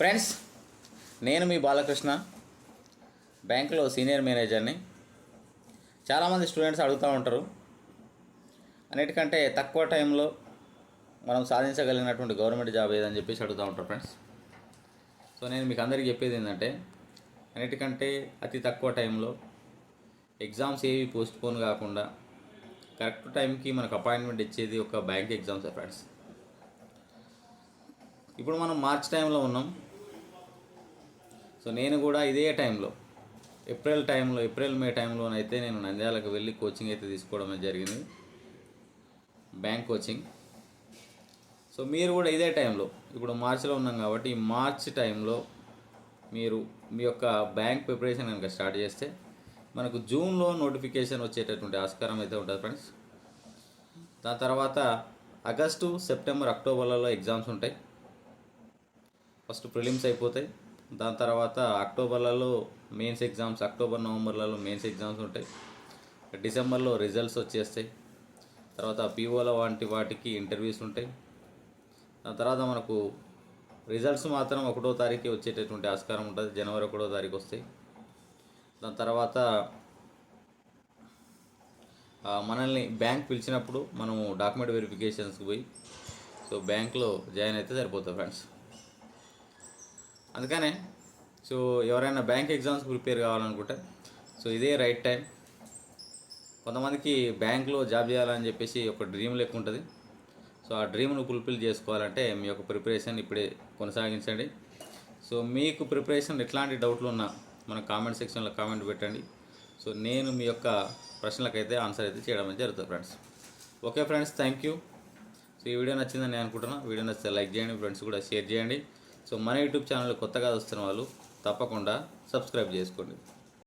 Friends నేను మీ బాలకృష్ణ బ్యాంకులో senior మేనేజర్ని. చాలామంది స్టూడెంట్స్ అడుగుతూ ఉంటారు. అన్నిటికంటే తక్కువ టైంలో మనం సాధించగలిగినటువంటి గవర్నమెంట్ జాబ్ ఏదని చెప్పేసి అడుగుతూ ఉంటారు ఫ్రెండ్స్ సో నేను మీకు అందరికీ చెప్పేది ఏంటంటే అన్నిటికంటే అతి తక్కువ టైంలో ఎగ్జామ్స్ ఏవి పోస్ట్పోన్ కాకుండా కరెక్ట్ టైంకి మనకు అపాయింట్మెంట్ ఇచ్చేది ఒక బ్యాంక్ ఎగ్జామ్స్ ఫ్రెండ్స్ ఇప్పుడు మనం మార్చ్ టైంలో ఉన్నాం. సో నేను కూడా ఇదే టైంలో ఏప్రిల్ టైంలో ఏప్రిల్ మే టైంలోనైతే నేను నంద్యాలకు వెళ్ళి కోచింగ్ అయితే తీసుకోవడం అనేది జరిగింది. Bank coaching. సో మీరు కూడా ఇదే టైంలో ఇప్పుడు మార్చిలో ఉన్నాం కాబట్టి ఈ మార్చ్ టైంలో మీరు మీ యొక్క బ్యాంక్ ప్రిపరేషన్ కనుక స్టార్ట్ చేస్తే మనకు జూన్లో నోటిఫికేషన్ వచ్చేటటువంటి ఆస్కారం అయితే ఉంటుంది ఫ్రెండ్స్. దాని తర్వాత ఆగస్టు సెప్టెంబర్ అక్టోబర్లలో ఎగ్జామ్స్ ఉంటాయి. ఫస్ట్ ప్రిలిమ్స్ అయిపోతాయి. దాని తర్వాత అక్టోబర్లలో మెయిన్స్ ఎగ్జామ్స్ అక్టోబర్ నవంబర్లలో మెయిన్స్ ఎగ్జామ్స్ ఉంటాయి. డిసెంబర్లో రిజల్ట్స్ వచ్చేస్తాయి. తర్వాత పీఓల వంటి వాటికి ఇంటర్వ్యూస్ ఉంటాయి. దాని తర్వాత మనకు రిజల్ట్స్ మాత్రం ఒకటో తారీఖు వచ్చేటటువంటి ఆస్కారం ఉంటుంది. జనవరి ఒకటో తారీఖు వస్తాయి. దాని తర్వాత మనల్ని బ్యాంక్ పిలిచినప్పుడు మనము డాక్యుమెంట్ వెరిఫికేషన్స్కి పోయి సో బ్యాంక్లో జాయిన్ అయితే సరిపోతుంది ఫ్రెండ్స్. అందుకనే సో ఎవరైనా బ్యాంక్ ఎగ్జామ్స్ ప్రిపేర్ కావాలనుకుంటే సో ఇదే రైట్ టైం. కొంతమందికి బ్యాంక్లో జాబ్ చేయాలని చెప్పేసి ఒక డ్రీమ్ లెక్క ఉంటుంది. సో ఆ డ్రీమ్ను ఫుల్ఫిల్ చేసుకోవాలంటే మీ యొక్క ప్రిపరేషన్ ఇప్పుడే కొనసాగించండి. సో మీకు ప్రిపరేషన్ ఎట్లాంటి డౌట్లు ఉన్నా మన కామెంట్ సెక్షన్లో కామెంట్ పెట్టండి. సో నేను మీ యొక్క ప్రశ్నలకైతే ఆన్సర్ అయితే చేయడం జరుగుతుంది friends. Okay friends thank you. So ఈ వీడియో నచ్చిందని నేను అనుకుంటున్నాను వీడియో నచ్చితే లైక్ చేయండి ఫ్రెండ్స్ కూడా షేర్ చేయండి. సో మన యూట్యూబ్ ఛానల్ కొత్తగా వస్తున్న వాళ్ళు తప్పకుండా సబ్స్క్రైబ్ చేసుకోండి.